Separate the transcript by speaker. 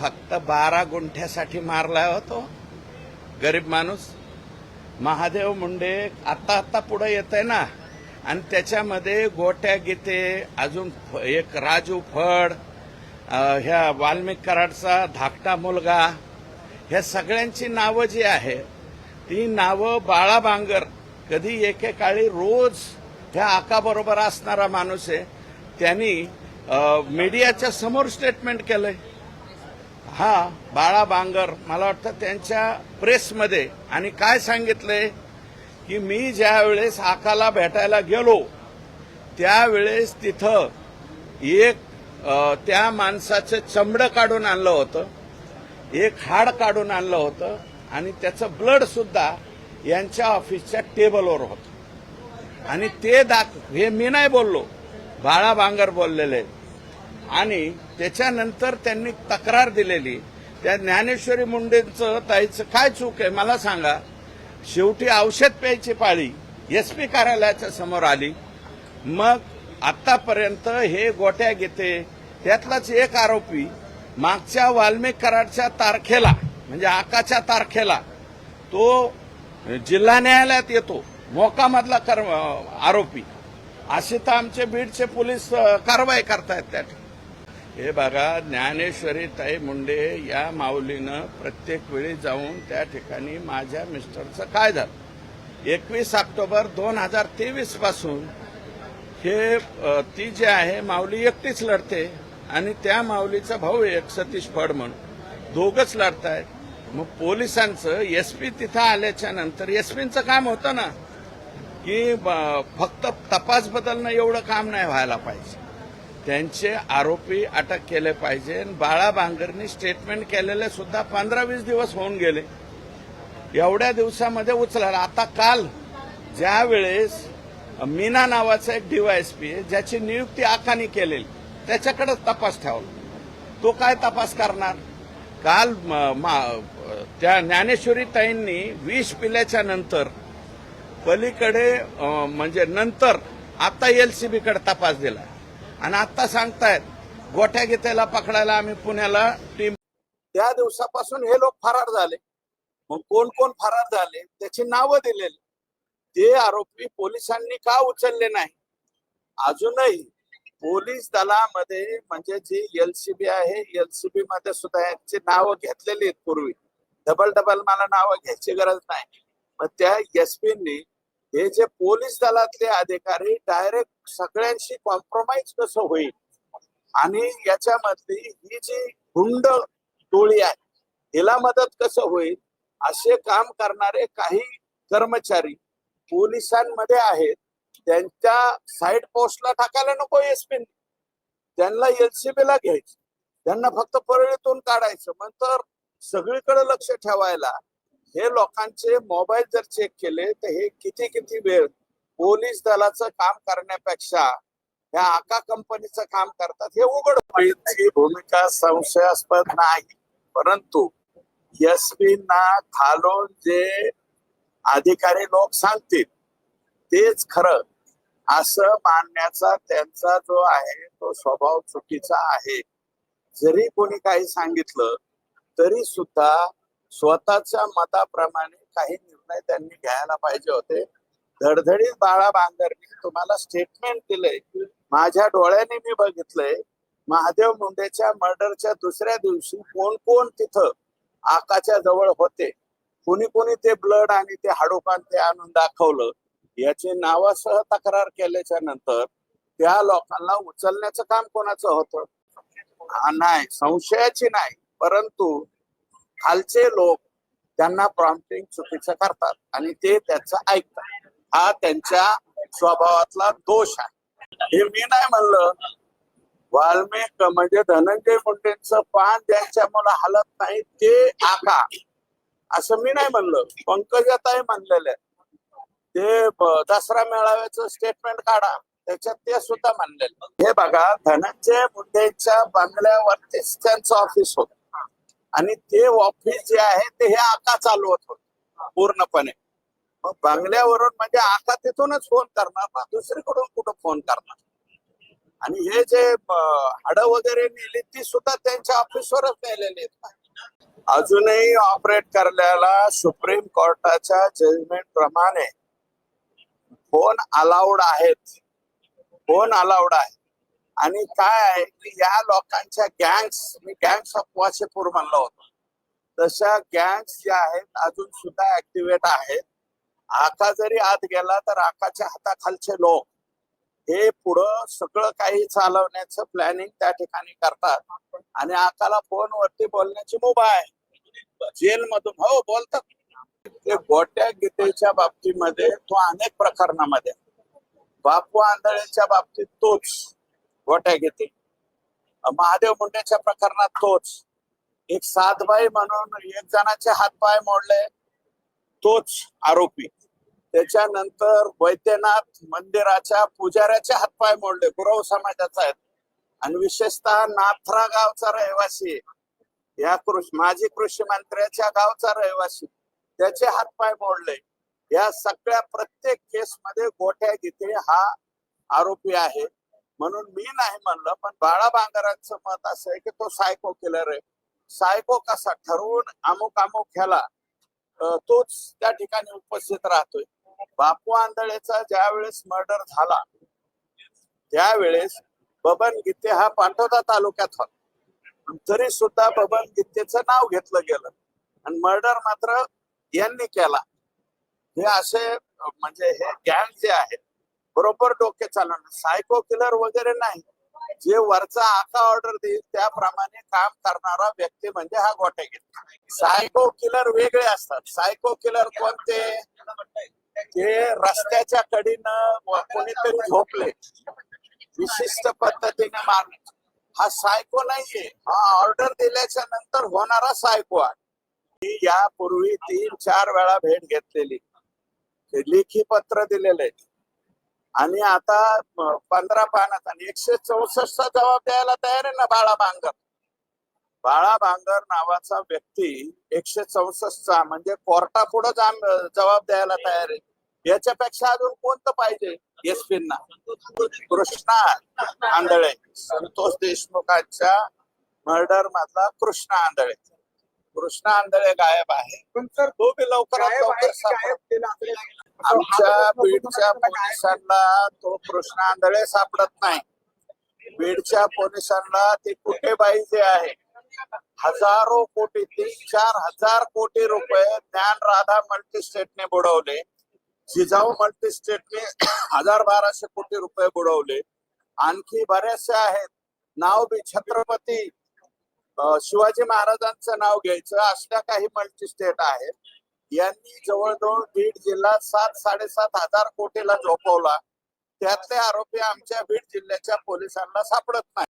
Speaker 1: फक्त बारा गुंठ्यासाठी मारला होतो. गरीब माणूस. महादेव मुंडे आता आता पुढे येत आहे ना. आणि त्याच्यामध्ये गोट्या गीते अजून एक राजू फड ह्या वाल्मिक कराडचा धाकटा मुलगा. ह्या सगळ्यांची नावं जी आहे ती नावं बाळा बांगर. कधी एकेकाळी रोज ह्या आकाबरोबर असणारा माणूस आहे. त्यांनी मीडियाच्या समोर स्टेटमेंट केलंय. हा बाळा बांगर मला वाटतं त्यांच्या प्रेसमध्ये आणि काय सांगितलंय की मी ज्या वेळेस आकाला भेटायला गेलो त्यावेळेस तिथं एक त्या माणसाचं चमडं काढून आणलं होतं एक हाड काढून आणलं होतं आणि त्याचं ब्लड सुद्धा यांच्या ऑफिसच्या टेबलवर होतं. आणि ते दाख हे मी नाही बोललो बाळा बांगर बोललेले. आणि त्याच्यानंतर त्यांनी तक्रार दिलेली. त्या ज्ञानेश्वरी मुंडेंचं ताईचं काय चूक आहे मला सांगा. शेवटी औषध प्यायची पाळी एस पी कार्यालयाच्या समोर आली. मग आतापर्यंत हे गोट्या घेते. त्यातलाच एक आरोपी मागच्या वाल्मिक कराडच्या तारखेला म्हणजे आकाच्या तारखेला तो जिल्हा न्यायालयात येतो. मोकामधला कर आरोपी. असे तर आमचे बीडचे पोलीस कारवाई करतायत त्या ठिकाणी. हे बघा ज्ञानेश्वरी ताई मुंडे या माऊलीनं प्रत्येक वेळी जाऊन त्या ठिकाणी माझ्या मिस्टरचं काय झालं? एकवीस ऑक्टोबर दोन हजार तेवीसपासून हे ती जी आहे माऊली एकटीच लढते आणि त्या माऊलीचा भाऊ एक सतीश फड म्हणून. दोघच लढतायत. मग पोलिसांचं एसपी तिथं आल्याच्यानंतर एसपींचं काम होतं ना की ब- फक्त तपास बदलणं एवढं काम नाही व्हायला पाहिजे. त्यांचे आरोपी अटक केले पाहिजे. बाळा बांगरनी स्टेटमेंट केलेले सुद्धा पंधरा वीस दिवस होऊन गेले. एवढ्या दिवसामध्ये उचलायला आता काल ज्यावेळेस मीना नावाचा एक डीवायएसपी आहे ज्याची नियुक्ती आखानी केलेली त्याच्याकडे तपास ठेवला. तो काय तपास करणार? काल म- मा- त्या ज्ञानेश्वरी ताईंनी विष पिल्याच्या नंतर पलीकडे म्हणजे नंतर आता एलसीबीकडे तपास दिला. आणि आता सांगतायत गोठ्या गीतेला पकडायला आम्ही पुण्याला टीम त्या दिवसापासून हे लोक फरार झाले. मग कोण कोण फरार झाले त्याची नावं दिलेली. ते आरोपी पोलिसांनी का उचलले नाही? अजूनही पोलीस दलामध्ये म्हणजे जी एलसीबी आहे एलसीबी मध्ये सुद्धा यांची नावं घेतलेली आहेत पूर्वी. डबल डबल मला नावं घ्यायची गरज नाही. मग त्या एसपींनी हे जे पोलीस दलातले अधिकारी डायरेक्ट सगळ्यांशी कॉम्प्रोमाइज कसं होईल? आणि याच्यामधली ही जी हुंड टोळी आहे हिला मदत कसं होईल? असे काम करणारे काही कर्मचारी पोलिसांमध्ये आहेत. त्यांच्या साईड पोस्टला टाकायला नको एसपी त्यांना एलसीबी ला घ्यायचं. त्यांना फक्त परळीतून काढायचं. नंतर सगळीकडे लक्ष ठेवायला हे लोकांचे मोबाईल जर चेक केले तर हे किती किती वेळ पोलीस दलाचं काम करण्यापेक्षा ह्या आका कंपनीचं काम करतात हे उघड ही भूमिका संशयास्पद नाही. परंतु एसपींना खालून जे अधिकारी लोक सांगतील तेच खरं. असं मानण्याचा त्यांचा जो आहे तो स्वभाव चुकीचा आहे. जरी कोणी काही सांगितलं तरी सुद्धा स्वतःच्या मताप्रमाणे काही निर्णय त्यांनी घ्यायला पाहिजे होते. धडधडीत बाळा बांगरने तुम्हाला स्टेटमेंट दिले माझ्या डोळ्याने मी बघितलंय. महादेव मुंडेच्या मर्डरच्या दुसऱ्या दिवशी कोण कोण तिथं आकाच्या जवळ होते. कोणी कोणी ते ब्लड आणि ते हाडोकान ते आणून दाखवलं. याची नावासह तक्रार केल्याच्यानंतर त्या लोकांना उचलण्याचं काम कोणाचं होतं? नाही संशयाची नाही. परंतु खालचे लोक त्यांना प्रॉम्प्टिंग चुकीचं करतात आणि ते त्याचं ऐकतात. हा त्यांच्या स्वभावातला दोष आहे. हे मी नाही म्हणलं. वाल्मिक म्हणजे धनंजय मुंडेंचं पान ज्यांच्या मुलं हलत नाही ते आका. असं मी नाही म्हणलं. पंकजाताई म्हणलेले ते दसरा मेळाव्याचं स्टेटमेंट काढा. त्याच्यात ते सुद्धा म्हणलेले हे बघा धनंजय मुंडेच्या बंगल्यावरतीच त्यांचं ऑफिस होत. आणि ते ऑफिस जे आहे ते हे आका चालवत होत पूर्णपणे. मग बंगल्यावरून म्हणजे आका तिथूनच फोन करणार ना दुसरीकडून कुठं फोन करणार? आणि हे जे हाड वगैरे नेली ती सुद्धा त्यांच्या ऑफिसवरच नेलेली आहेत. अजूनही ऑपरेट करण्याला सुप्रीम कोर्टाच्या जजमेंट प्रमाणे फोन अलाउड आहेत. फोन अलाउड आहे आणि काय आहे की या लोकांच्या गँग्स मी गँग्स ऑफ वाशेपूर म्हणलो होतो. तशा गँग्स ज्या आहेत अजून सुद्धा ऍक्टिव्हेट आहेत. आका जरी आत गेला तर आकाच्या हाताखालचे लोक. हे पुढं सगळं काही चालवण्याचं प्लॅनिंग त्या ठिकाणी करतात. आणि आकाला फोनवरती बोलण्याची मुभा आहे. जेल मधून हो बोलतात ते गोट्या गीतेच्या बाबतीमध्ये तो अनेक प्रकरणामध्ये. बापू आंधळेच्या बाबतीत तोच. गोट्या घेते. महादेव मुंडेच्या प्रकरणात तोच. एक सातबाई म्हणून एक जणाचे हातपाय मोडले तोच आरोपी. त्याच्यानंतर वैद्यनाथ मंदिराच्या पुजाऱ्याचे हातपाय मोडले गुरव समाजाचा आहेत. आणि विशेषतः नाथरा गावचा रहिवासी या कृषी माजी कृषी मंत्र्याच्या गावचा रहिवासी त्याचे हातपाय मोडले. या सगळ्या प्रत्येक केसमध्ये गोठ्या घेते हा आरोपी आहे. म्हणून मी नाही म्हणलं पण बाळा बांगरांचं मत असं आहे की तो सायको किलर आहे. सायको कसा? ठरवून अमुक अमुक ह्याला तोच त्या ठिकाणी उपस्थित राहतोय. बापू आंधळेचा ज्या वेळेस मर्डर झाला त्यावेळेस बबन गीते हा पाटोदा तालुक्यात होता. तरी सुद्धा बबन गीतेचं नाव घेतलं गेलं. आणि मर्डर मात्र यांनी केला. हे असे म्हणजे हे गँग जे आहेत बरोबर डोके चालवणार सायको किलर वगैरे नाही. जे वरचा आका ऑर्डर देईल त्याप्रमाणे काम करणारा व्यक्ती म्हणजे हा गोटे सायको किलर वेगळे असतात. सायको किलर कोणते? ते रस्त्याच्या कडीनं कोणीतरी झोपले. विशिष्ट पद्धतीने मार हा सायको नाहीये. हा ऑर्डर दिल्याच्या नंतर होणारा सायको आहे. मी यापूर्वी तीन चार वेळा भेट घेतलेली. लेखी पत्र दिलेले आहे. आणि आता पंधरा पानात आणि एकशे चौसष्टचा जबाब द्यायला तयार आहे ना बाळा बांगर बाळा बांगर नावाचा व्यक्ती एकशे चौसष्टचा म्हणजे कोर्टापुढे जबाब द्यायला तयार आहे. याच्यापेक्षा अजून कोणतं पाहिजे? एसपींना कृष्णा आंधळे. संतोष देशमुखांच्या मर्डर मधला कृष्णा आंधळे. कृष्णा आंधळे गायब आहे.
Speaker 2: पण सर
Speaker 1: तो बी लवकरात लवकर आमच्या बीडच्या? पोलिसांना तो कृष्ण आंधळे सापडत नाही. बीडच्या पोलिसांना ते कुठेबाई जे आहे? हजारो कोटी तीन चार हजार कोटी रुपये ज्ञान राधा मल्टीस्टेटने बुडवले. जिजाऊ मल्टीस्टेटने हजार बाराशे कोटी रुपये बुडवले. आणखी बरेचसे आहेत. नाव बी छत्रपती शिवाजी महाराजांचं नाव घ्यायचं. असल्या काही मल्टीस्टेट आहेत. यांनी जवळजवळ बीड जिल्हा सात साडेसात हजार कोटीला झोपवला. त्यातले आरोपी आमच्या बीड जिल्ह्याच्या पोलिसांना सापडत नाही